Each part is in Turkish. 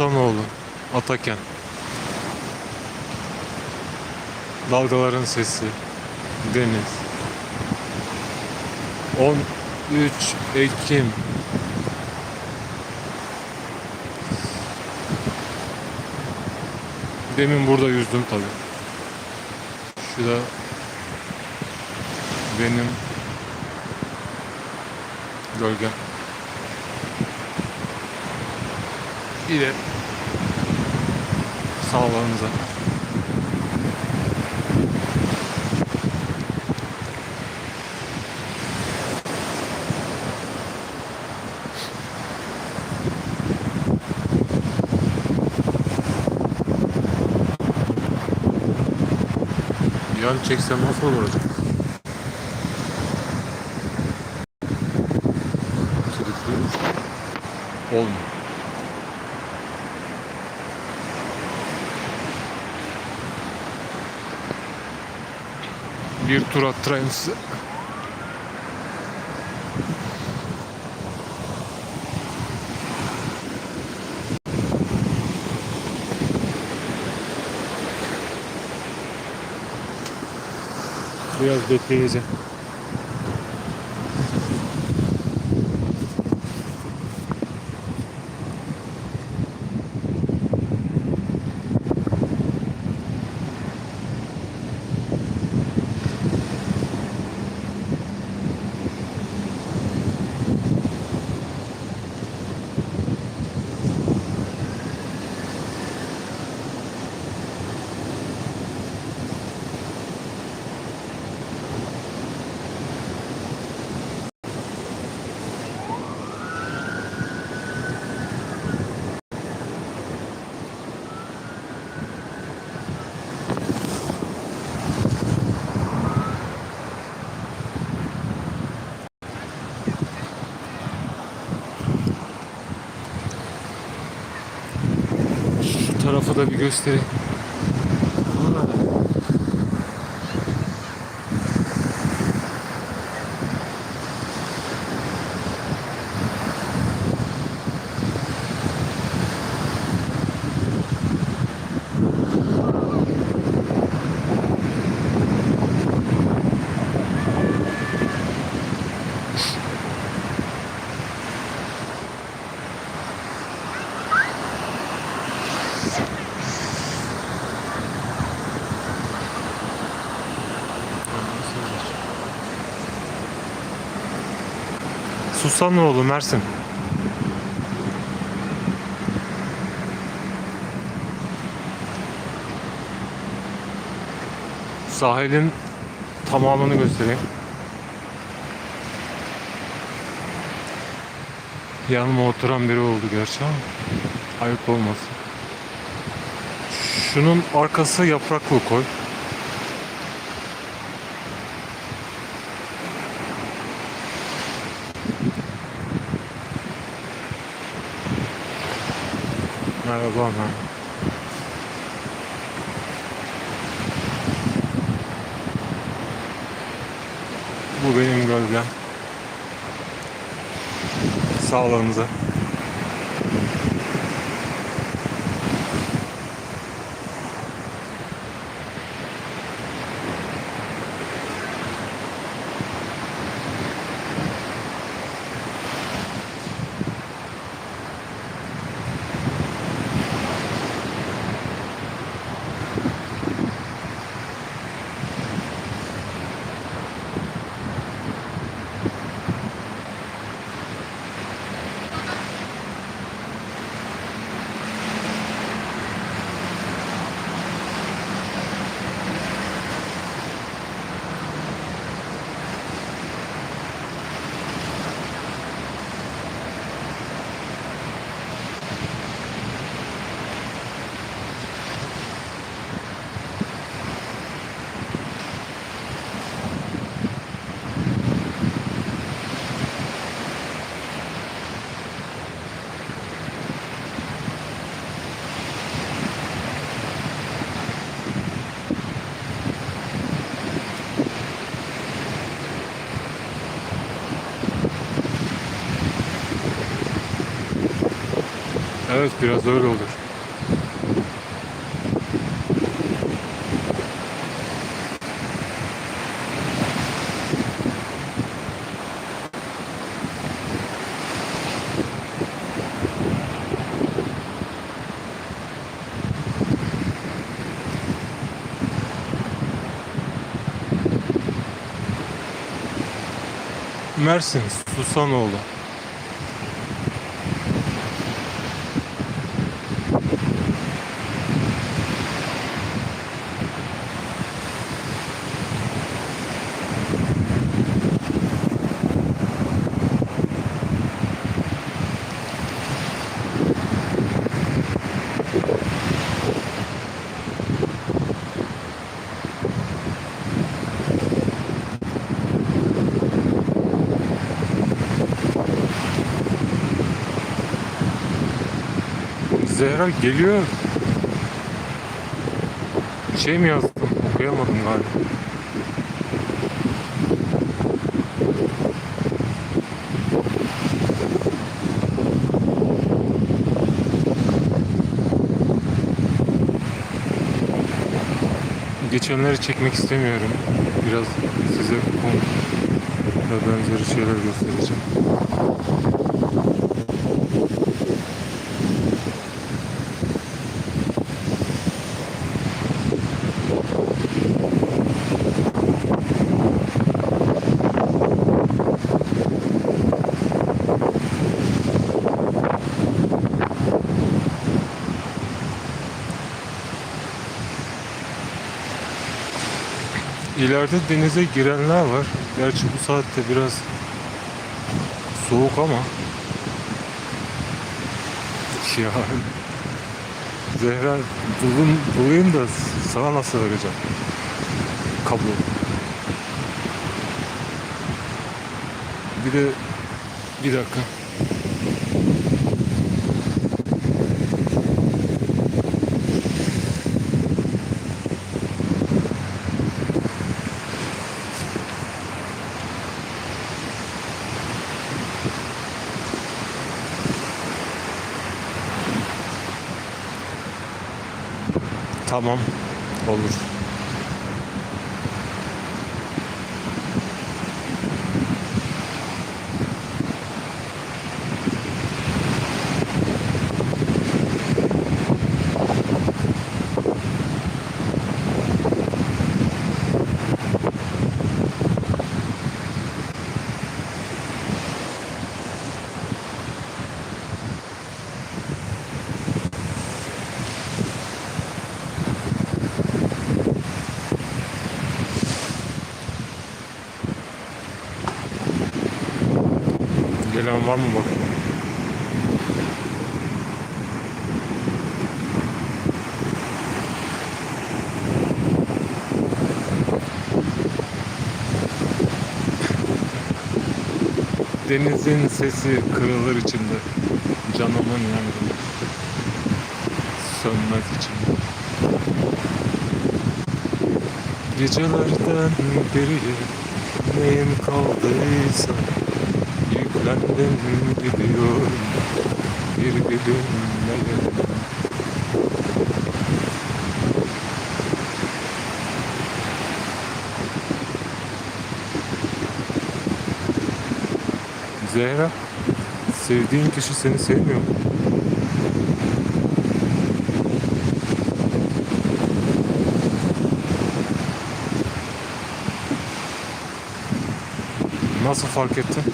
Susanoğlu, Ataken. Dalgaların sesi, deniz. 13 Ekim. Demin burada yüzdüm tabi. Şu da benim gölgem. De sağlığınıza. Yan çeksem nasıl olur Bir tur attırayım size. Biraz bekleyeceğim. Şu tarafı da bir göstereyim. Susanoğlu Mersin. Sahilin tamamını göstereyim. Yanıma oturan biri oldu gerçi ama ayıp olmasın. Şunun arkası yapraklı koy. Merhaba merhaba. Bu benim gölgem. Sağlığınıza. Evet biraz öyle olur. Mersin, Susanoğlu. Zehra geliyor. Şey mi yazdım? Okuyamadım galiba. Geçenleri çekmek istemiyorum. Biraz size konu ve benzeri şeyler göstereceğim. İleride denize girenler var. Gerçi bu saatte biraz soğuk ama ya Zehra bulun, bulayım da sana nasıl vereceğim kablo. Bir de bir dakika. Tamam. Olur. Gelen var mı bak. Denizin sesi kırılır içinde. Canımın yangını. Sönmez içimde. Gecelerden beri neyim kaldıysa Yüklendim gidiyorum bir bilinmeye Zehra Sevdiğin kişi seni sevmiyor mu? Nasıl fark ettin?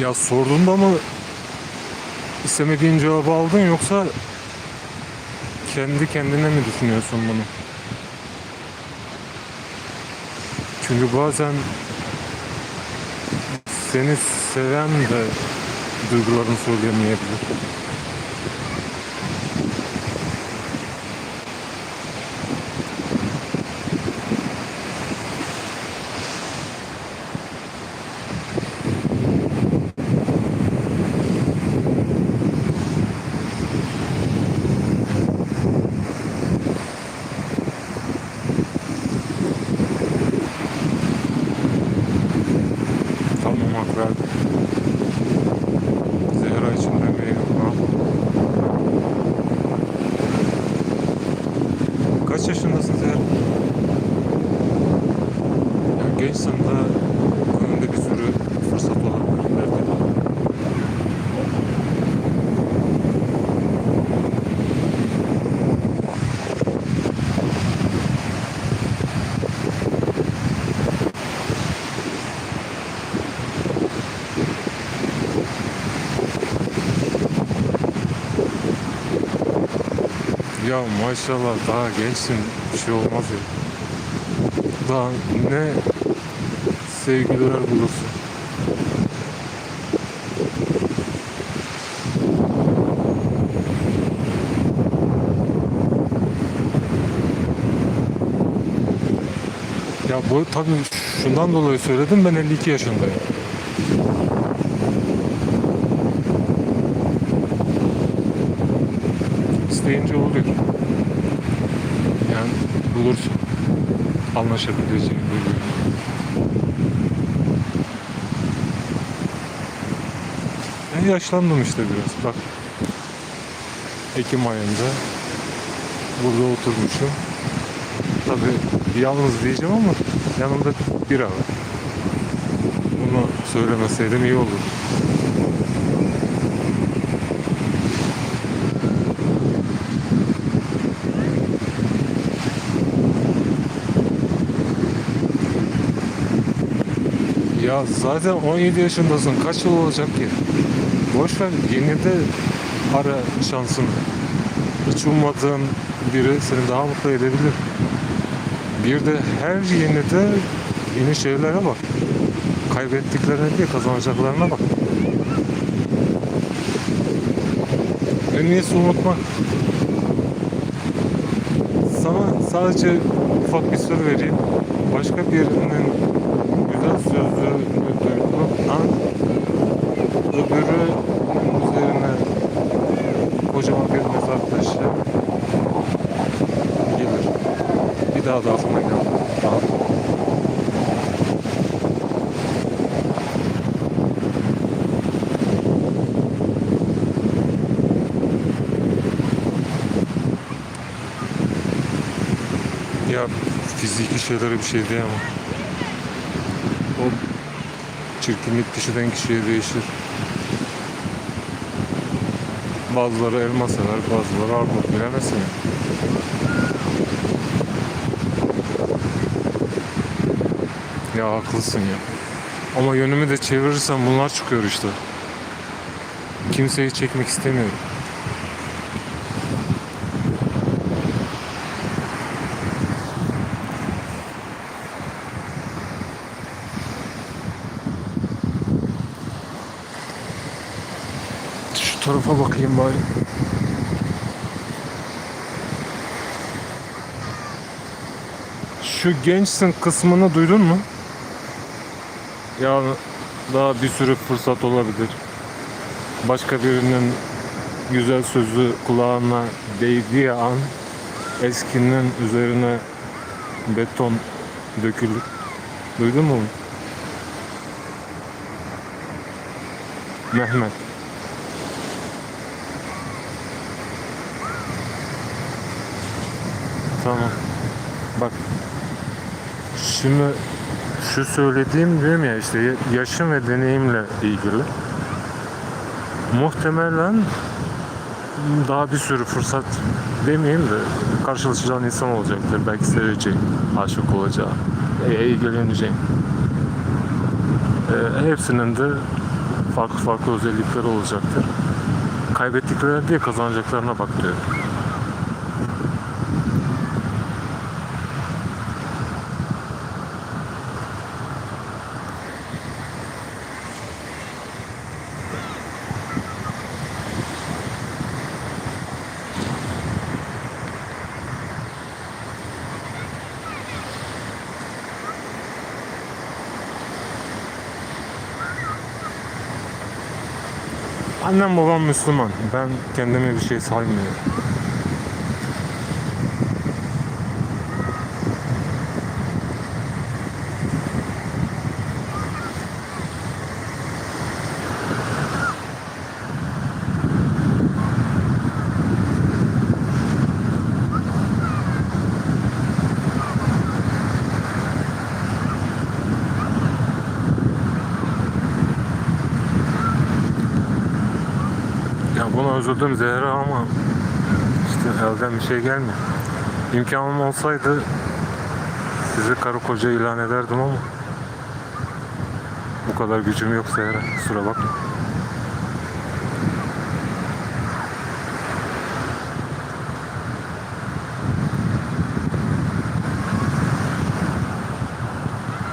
Ya sorduğunda mı istemediğin cevabı aldın yoksa kendi kendine mi düşünüyorsun bunu? Çünkü bazen seni seven de duygularını söyleyemeyebilir. Kaç yaşındasınız ya? ya gençsin de önünde bir sürü fırsat olabilir belki de. Ya maşallah daha gençsin bir şey olmaz ya. Daha ne sevgililer bulursun. Ya bu tabii şundan dolayı söyledim ben 52 yaşındayım. Oluyor. Yani bulursun. Anlaşabileceğin birbirini. Ben yaşlandım işte biraz. Bak. Ekim ayında burada oturmuşum. Tabii yalnız diyeceğim ama yanımda bira var. Bunu söylemeseydim iyi olurdu. Zaten 17 yaşındasın. Kaç yıl olacak ki? Boş ver. Yeni de ara şansını. Hiç ummadığın biri seni daha mutlu edebilir. Bir de her yeni de yeni şeylere bak. Kaybettiklerine değil kazanacaklarına bak. En iyisi unutmak. Sana sadece ufak bir sır vereyim. Başka birinin güzel sözünü duyduğun an öbürü üzerine kocaman bir mezar taşı gelir. Bir daha da aklına geldi. Ya fiziki şeylere bir şey diyemem. Çirkinlik kişiden kişiye değişir. Bazıları elma sever, bazıları armut bilemezsin ya. Ya haklısın ya. Ama yönümü de çevirirsem bunlar çıkıyor işte. Kimseyi çekmek istemiyorum. Şu tarafa bakayım bari. Şu gençsin kısmını duydun mu? Ya daha bir sürü fırsat olabilir. Başka birinin güzel sözü kulağına değdiği an eskinin üzerine beton dökülür. Duydun mu? Mehmet. Tamam. Bak. Şimdi şu söylediğim diyorum ya işte ya- yaşım ve deneyimle ilgili. Muhtemelen daha bir sürü fırsat demeyeyim de karşılaşacağın insan olacaktır. Belki seveceğin, aşık olacağı, e, ilgileneceğin. E, hepsinin de farklı farklı özellikleri olacaktır. Kaybettiklerine değil kazanacaklarına bak diyor. Annem babam Müslüman. Ben kendime bir şey saymıyorum. Sana üzüldüm Zehra ama işte elden bir şey gelmiyor. İmkanım olsaydı sizi karı koca ilan ederdim ama bu kadar gücüm yok Zehra. Kusura bakma.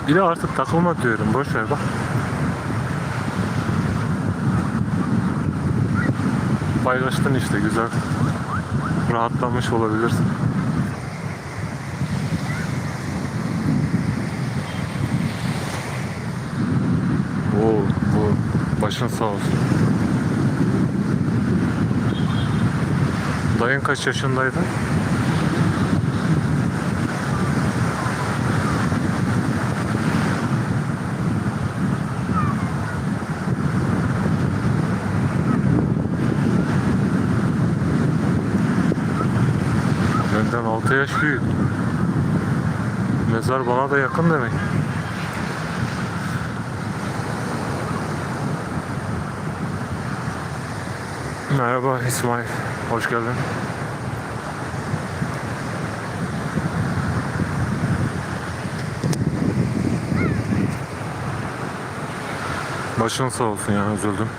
Bir de artık takılma diyorum. Boş ver bak. Paylaştın işte güzel. Rahatlamış olabilirsin. Oo, bu başın sağ olsun. Dayın kaç yaşındaydı? Benden 6 yaş büyük. Mezar bana da yakın demek. Merhaba İsmail. Hoş geldin. Başın sağ olsun ya üzüldüm.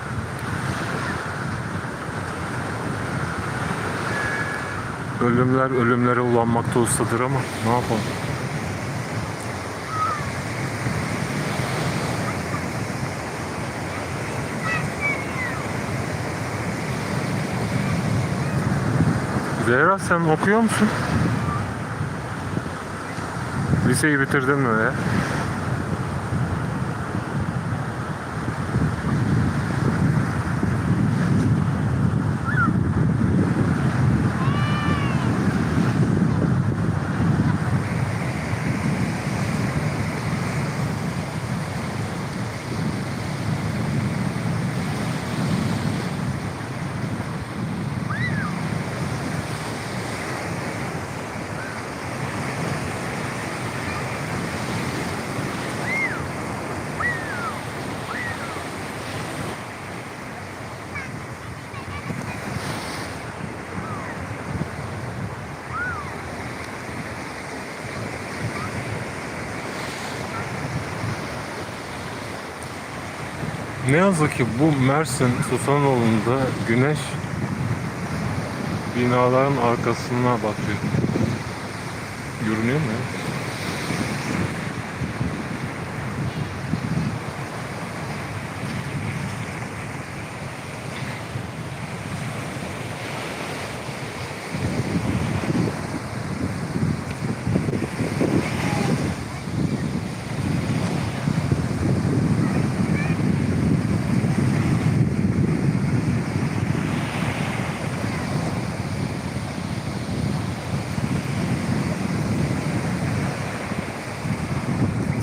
Ölümler ölümlere ulanmakta ustadır ama ne yapalım. Zehra sen okuyor musun? Liseyi bitirdin mi ya? Ne yazık ki bu Mersin Susanoğlu'nda güneş binaların arkasına batıyor. Görünüyor mu? ya?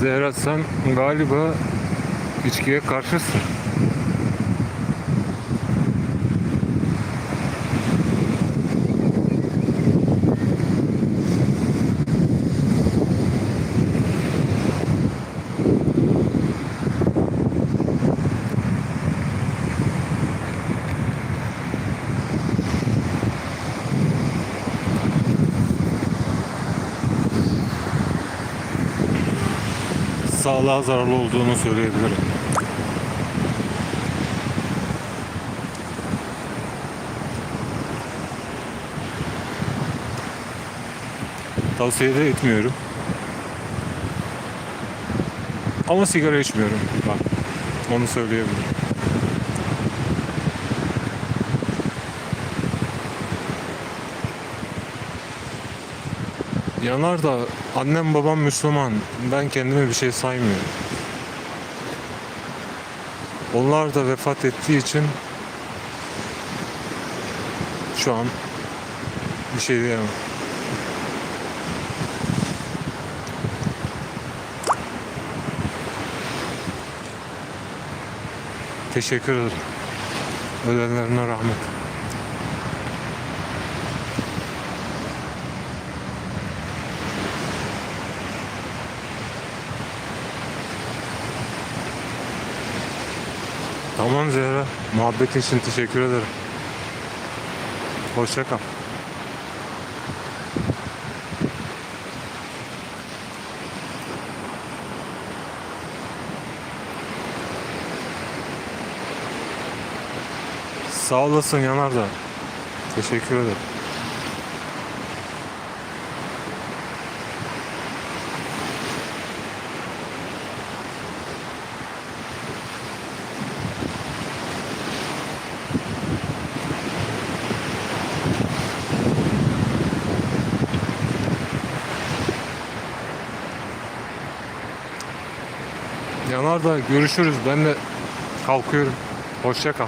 Zehra sen galiba içkiye karşısın. Sağlığa zararlı olduğunu söyleyebilirim. Tavsiye de etmiyorum. Ama sigara içmiyorum. Bak, onu söyleyebilirim. Yanar da annem babam Müslüman. Ben kendime bir şey saymıyorum. Onlar da vefat ettiği için şu an bir şey diyemem. Teşekkür ederim. Ölenlerine rahmet. Tamam Zehra. Muhabbetin için teşekkür ederim. Hoşça kal. Sağ olasın Yanardağ. Teşekkür ederim. Yanardağ görüşürüz. Ben de kalkıyorum. Hoşça kal.